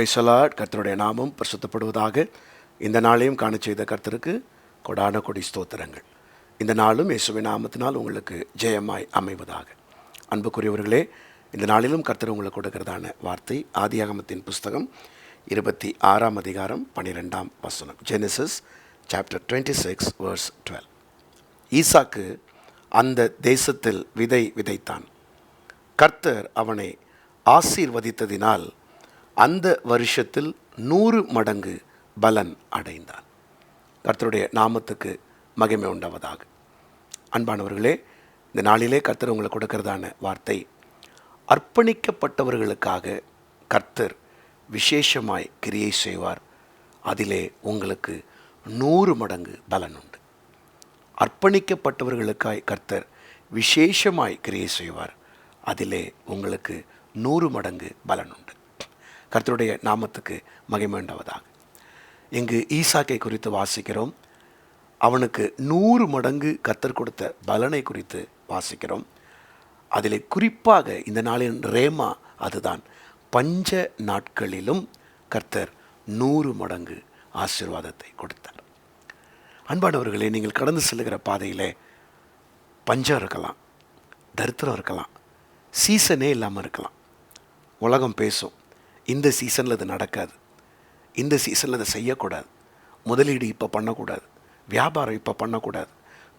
பிரைசலாட். கர்த்தருடைய நாமம் பிரசுத்தப்படுவதாக இந்த நாளையும் காண செய்த கர்த்தருக்கு கொடான கொடி ஸ்தோத்திரங்கள். இந்த நாளும் இயேசுவின் நாமத்தினால் உங்களுக்கு ஜெயமாய் அமைவதாக. அன்புக்குரியவர்களே இந்த நாளிலும் கர்த்தர் உங்களுக்கு கொடுக்கிறதான வார்த்தை ஆதியாகமத்தின் புஸ்தகம் இருபத்தி ஆறாம் அதிகாரம் பன்னிரெண்டாம் வசனம். Genesis chapter twenty six verse twelve. ஈசாக்கு அந்த தேசத்தில் விதை விதைத்தான். கர்த்தர் அவனை ஆசீர்வதித்ததினால் அந்த வருஷத்தில் நூறு மடங்கு பலன் அடைந்தான் கர்த்தருடைய நாமத்துக்கு மகிமை உண்டாவதாக. அன்பானவர்களே இந்த நாளிலே கர்த்தர் உங்களுக்கு கொடுக்கிறதான வார்த்தை அர்ப்பணிக்கப்பட்டவர்களுக்காக கர்த்தர் விசேஷமாய் கிரியை செய்வார். அதிலே உங்களுக்கு நூறு மடங்கு பலன் உண்டு. அர்ப்பணிக்கப்பட்டவர்களுக்காய் கர்த்தர் விசேஷமாய் கிரியை செய்வார். அதிலே உங்களுக்கு நூறு மடங்கு பலன் உண்டு. கர்த்தருடைய நாமத்துக்கு மகிமை இங்கு ஈசாக்கை குறித்து வாசிக்கிறோம். அவனுக்கு நூறு மடங்கு கர்த்தர் கொடுத்த பலனை குறித்து வாசிக்கிறோம். அதில் குறிப்பாக இந்த நாளின் ரேமா அதுதான். பஞ்ச நாட்களிலும் கர்த்தர் நூறு மடங்கு ஆசீர்வாதத்தை கொடுத்தார். அன்பானவர்களே நீங்கள் கடந்து செல்லுகிற பாதையிலே பஞ்சம் இருக்கலாம் தரித்திரம் இருக்கலாம் சீசனே இல்லாமல் இருக்கலாம். உலகம் பேசும் இந்த சீசனில் அது நடக்காது. இந்த சீசனில் அதை செய்யக்கூடாது. முதலீடு இப்போ பண்ணக்கூடாது. வியாபாரம் இப்போ பண்ணக்கூடாது.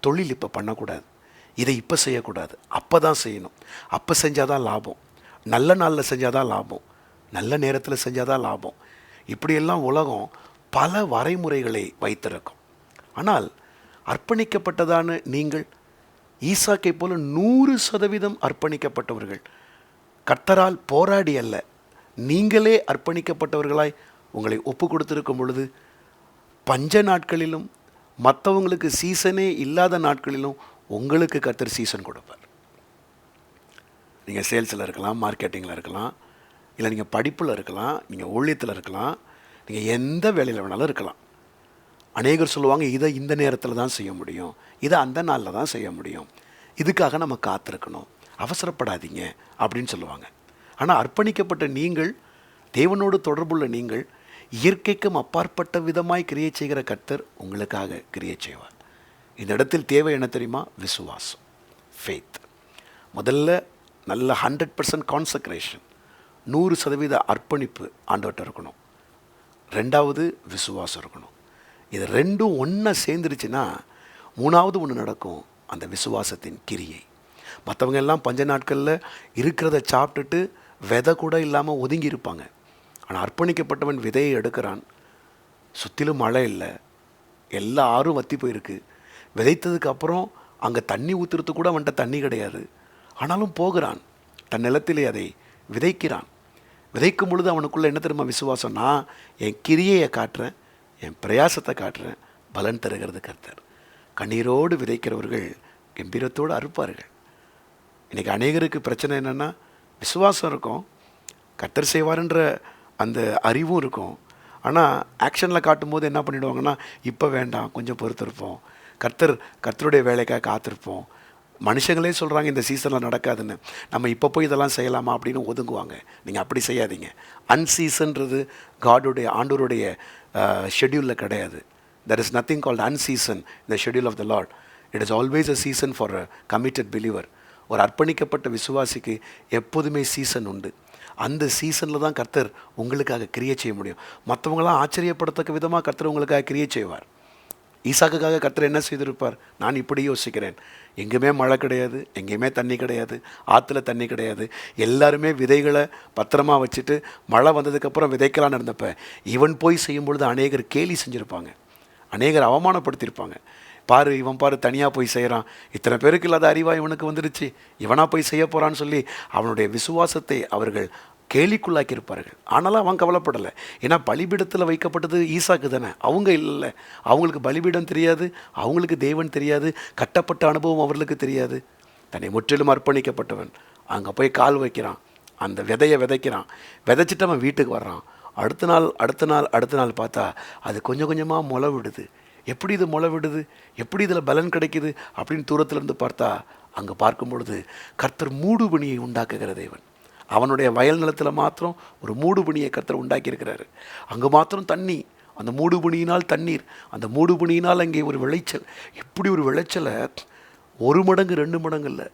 தொழில் இப்போ பண்ணக்கூடாது. இதை இப்போ செய்யக்கூடாது. அப்போ தான் செய்யணும். அப்போ செஞ்சால் தான் லாபம். நல்ல நாளில் செஞ்சால் தான் லாபம். நல்ல நேரத்தில் செஞ்சால் தான் லாபம். இப்படியெல்லாம் உலகம் பல வரைமுறைகளை வைத்திருக்கும். ஆனால் அர்ப்பணிக்கப்பட்டதான நீங்கள் ஈசாக்கை போல நூறு சதவீதம் அர்ப்பணிக்கப்பட்டவர்கள். கர்த்தரால் போராடி அல்ல. நீங்களே அர்ப்பணிக்கப்பட்டவர்களாய் உங்களை ஒப்பு கொடுத்திருக்கும் பொழுது பஞ்ச நாட்களிலும் மற்றவங்களுக்கு சீசனே இல்லாத நாட்களிலும் உங்களுக்கு கத்தர் சீசன் கொடுப்பார். நீங்கள் சேல்ஸில் இருக்கலாம் மார்க்கெட்டிங்கில் இருக்கலாம் இல்லை நீங்கள் படிப்பில் இருக்கலாம் நீங்கள் ஊழியத்தில் இருக்கலாம் நீங்கள் எந்த வேலையில் வேணாலும் இருக்கலாம். அநேகர் சொல்லுவாங்க இதை இந்த நேரத்தில் தான் செய்ய முடியும் இதை அந்த நாளில் தான் செய்ய முடியும் இதுக்காக நம்ம காத்திருக்கணும் அவசரப்படாதீங்க அப்படின்னு சொல்லுவாங்க. ஆனால் அர்ப்பணிக்கப்பட்ட நீங்கள் தேவனோடு தொடர்புள்ள நீங்கள் இயற்கைக்கும் அப்பாற்பட்ட விதமாய் கிரியை செய்கிற கர்த்தர் உங்களுக்காக கிரியை செய்வார். இந்த இடத்தில் தேவை என்ன தெரியுமா? விசுவாசம் ஃபேத் முதல்ல நல்ல ஹண்ட்ரட் பர்சன்ட் கான்சக்ரேஷன் நூறு சதவீத அர்ப்பணிப்பு ஆண்டவர்கிட்ட இருக்கணும். ரெண்டாவது விசுவாசம் இருக்கணும். இது ரெண்டும் ஒன்றா சேர்ந்துருச்சுன்னா மூணாவது ஒன்று நடக்கும் அந்த விசுவாசத்தின் கிரியை. மற்றவங்க எல்லாம் பஞ்ச நாட்களில் இருக்கிறத சாப்பிட்டுட்டு விதை கூட இல்லாமல் ஒதுங்கி இருப்பாங்க. ஆனால் அர்ப்பணிக்கப்பட்டவன் விதையை எடுக்கிறான். சுற்றிலும் மழை இல்லை. எல்லா ஆறும் வத்தி போயிருக்கு. விதைத்ததுக்கு அப்புறம் அங்கே தண்ணி ஊற்றுறதுக்கு கூட அவன்கிட்ட தண்ணி கிடையாது. ஆனாலும் போகிறான். தன் நிலத்திலே அதை விதைக்கிறான். விதைக்கும் பொழுது அவனுக்குள்ளே என்ன தெரியுமா விசுவாசம்னா என் கிரியையை காட்டுறேன் என் பிரயாசத்தை காட்டுறேன். பலன் தருகிறது கர்த்தர். கண்ணீரோடு விதைக்கிறவர்கள் கம்பீரத்தோடு அறுப்பார்கள். இன்றைக்கி அநேகருக்கு பிரச்சனை என்னென்னா விசுவாசம் இருக்கும். கர்த்தர் செய்வாருன்ற அந்த அறிவும் இருக்கும். ஆனால் ஆக்ஷனில் காட்டும்போது என்ன பண்ணிவிடுவாங்கன்னா இப்போ வேண்டாம் கொஞ்சம் பொறுத்திருப்போம். கர்த்தர் கர்த்தருடைய வேலைக்காக காத்திருப்போம். மனுஷங்களே சொல்கிறாங்க இந்த சீசனில் நடக்காதுன்னு. நம்ம இப்போ போய் இதெல்லாம் செய்யலாமா அப்படின்னு ஒதுங்குவாங்க. நீங்கள் அப்படி செய்யாதீங்க. அன்சீசன்றது காடுடைய ஆண்டோருடைய ஷெட்யூலில் கிடையாது. There is nothing called unseason இந்த schedule of the Lord it is always a season for a committed believer ஒரு அர்ப்பணிக்கப்பட்ட விசுவாசிக்கு எப்போதுமே சீசன் உண்டு. அந்த சீசனில் தான் கர்த்தர் உங்களுக்காக கிரியை செய்ய முடியும். மற்றவங்களாம் ஆச்சரியப்படத்தக்க விதமாக கர்த்தர் உங்களுக்காக கிரியை செய்வார். ஈசாக்குக்காக கர்த்தர் என்ன செய்திருப்பார்? நான் இப்படி யோசிக்கிறேன். எங்கேயுமே மழை கிடையாது எங்கேயுமே தண்ணி கிடையாது ஆற்றுல தண்ணி கிடையாது. எல்லாருமே விதைகளை பத்திரமா வச்சுட்டு மழை வந்ததுக்கப்புறம் விதைக்கலான்னு இருந்தப்ப இவன் போய் செய்யும் பொழுது அநேகர் கேலி செஞ்சுருப்பாங்க. அநேகர் அவமானப்படுத்தியிருப்பாங்க. பாரு இவன் பாரு தனியாக போய் செய்கிறான் இத்தனை பேருக்கு இல்லாத அறிவாக இவனுக்கு வந்துடுச்சு. இவனாக போய் செய்ய போகிறான்னு சொல்லி அவனுடைய விசுவாசத்தை அவர்கள் கேலிக்குள்ளாக்கி இருப்பார்கள் ஆனாலும் அவன் கவலைப்படலை. ஏன்னா பலிபீடத்தில் வைக்கப்பட்டது ஈசாக்கு தானே. அவங்க இல்லை. அவங்களுக்கு பலிபீடம் தெரியாது. அவங்களுக்கு தேவன் தெரியாது. கட்டப்பட்ட அனுபவம் அவர்களுக்கு தெரியாது. தன்னை முற்றிலும் அர்ப்பணிக்கப்பட்டவன். அங்கே போய் கால் வைக்கிறான். அந்த விதையை விதைக்கிறான். விதைச்சிட்டு அவன் வீட்டுக்கு வர்றான். அடுத்த நாள் அடுத்த நாள் அடுத்த நாள் பார்த்தா அது கொஞ்சம் கொஞ்சமாக முளை விடுது எப்படி இது முளை விடுது? எப்படி இதில் பலன் கிடைக்குது? அப்படின்னு தூரத்திலிருந்து பார்த்தா அங்கே பார்க்கும் பொழுது கர்த்தர் மூடுபணியை உண்டாக்குகிற தேவன். அவனுடைய வயல் நிலத்தில் மாத்திரம் ஒரு மூடுபணியை கர்த்தர் உண்டாக்கியிருக்கிறாரு. அங்கே மாத்திரம் தண்ணி அந்த மூடுபணியினால் தண்ணீர் அந்த மூடுபணியினால் அங்கே ஒரு விளைச்சல். இப்படி ஒரு விளைச்சலை? ஒரு மடங்கு ரெண்டு மடங்கு இல்லை.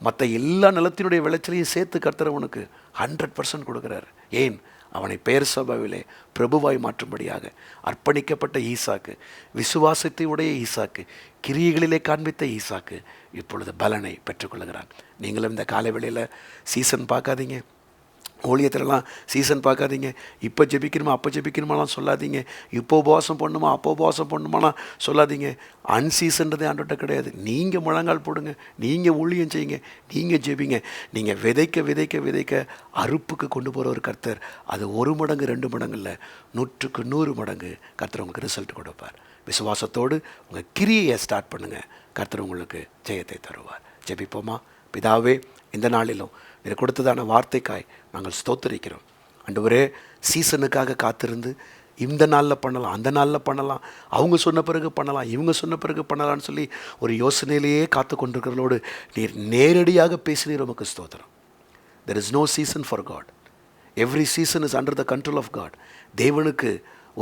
மற்ற எல்லா நிலத்தினுடைய விளைச்சலையும் சேர்த்து கர்த்தர் அவனுக்கு ஹண்ட்ரட் பர்சன்ட் கொடுக்குறாரு. ஏன்? அவனை பெயர் சபாவிலே பிரபுவாய் மாற்றும்படியாக அர்ப்பணிக்கப்பட்ட ஈசாக்கு விசுவாசத்தை உடைய ஈசாக்கு கிரியைகளிலே காண்பித்த ஈசாக்கு இப்பொழுது பலனை பெற்றுக்கொள்கிறான் நீங்களும் இந்த காலை வேளையில் சீசன் பார்க்காதீங்க. ஊழியத்திலலாம் சீசன் பார்க்காதீங்க. இப்போ ஜெபிக்கணுமா அப்போ ஜெபிக்கணுமாலாம் சொல்லாதீங்க. இப்போ உபவாசம் பண்ணுமா அப்போ உபவாசம் பண்ணுமாலாம் சொல்லாதீங்க. அன்சீசன்றது ஆண்டுகிட்ட கிடையாது. நீங்கள் முழங்கால் போடுங்க. நீங்கள் ஊழியம் செய்யுங்க. நீங்கள் ஜெபிங்க. நீங்கள் விதைக்க விதைக்க விதைக்க அறுப்புக்கு கொண்டு போகிற ஒரு கர்த்தர். அது ஒரு மடங்கு ரெண்டு மடங்கு இல்லை. நூற்றுக்கு நூறு மடங்கு கர்த்தர் உங்களுக்கு ரிசல்ட் கொடுப்பார். விசுவாசத்தோடு உங்கள் கிரியையை ஸ்டார்ட் பண்ணுங்கள் கர்த்தர் உங்களுக்கு ஜெயத்தை தருவார். ஜெபிப்போமா? பிதாவே இந்த நாளிலும் நீர் கொடுத்ததான வார்த்தைக்காய் நாங்கள் ஸ்தோத்தரிக்கிறோம். ஆண்டவரே சீசனுக்காக காத்திருந்து இந்த நாளில் பண்ணலாம் அந்த நாளில் பண்ணலாம் அவங்க சொன்ன பிறகு பண்ணலாம் இவங்க சொன்ன பிறகு பண்ணலாம்னு சொல்லி ஒரு யோசனையிலேயே காத்து கொண்டிருக்கிறதோடு நீர் நேரடியாக பேசினீர் உமக்கு ஸ்தோத்திரம். There is no season for God every season is under the control of God தேவனுக்கு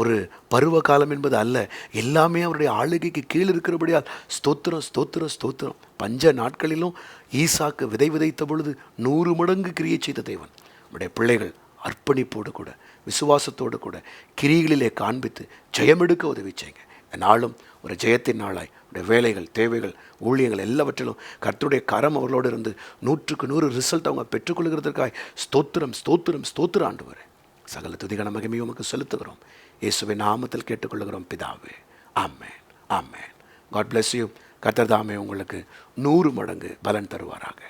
ஒரு பருவ காலம் என்பது அல்ல. எல்லாமே அவருடைய ஆளுகைக்கு கீழ் இருக்கிறபடியால் ஸ்தோத்திரம் ஸ்தோத்திரம் ஸ்தோத்திரம். பஞ்ச நாட்களிலும் ஈசாக்கு விதை விதைத்த பொழுது நூறு மடங்கு கிரியை செய்த தேவன். நம்முடைய பிள்ளைகள் அர்ப்பணிப்போடு கூட விசுவாசத்தோடு கூட கிரிகளிலே காண்பித்து ஜெயமெடுக்க உதவி செய்யுங்க. நாளும் ஒரு ஜெயத்தின் நாளாய். உடைய வேலைகள் தேவைகள் ஊழியங்கள் எல்லாவற்றிலும் கர்த்தருடைய கரம் அவர்களோடு இருந்து நூற்றுக்கு நூறு ரிசல்ட் அவங்க பெற்றுக்கொள்கிறதற்காய் ஸ்தோத்திரம் ஸ்தோத்திரம் ஸ்தோத்திரம் ஆண்டு வரேன். சகல துதிகன மகிமையும் உமக்கு செலுத்துகிறோம். இயேசுவின் நாமத்தில் கேட்டுக்கொள்கிறோம் பிதாவே. ஆமேன். ஆமேன். காட் பிளஸ் யூ கத்தர் தாமே உங்களுக்கு நூறு மடங்கு பலன் தருவாராக.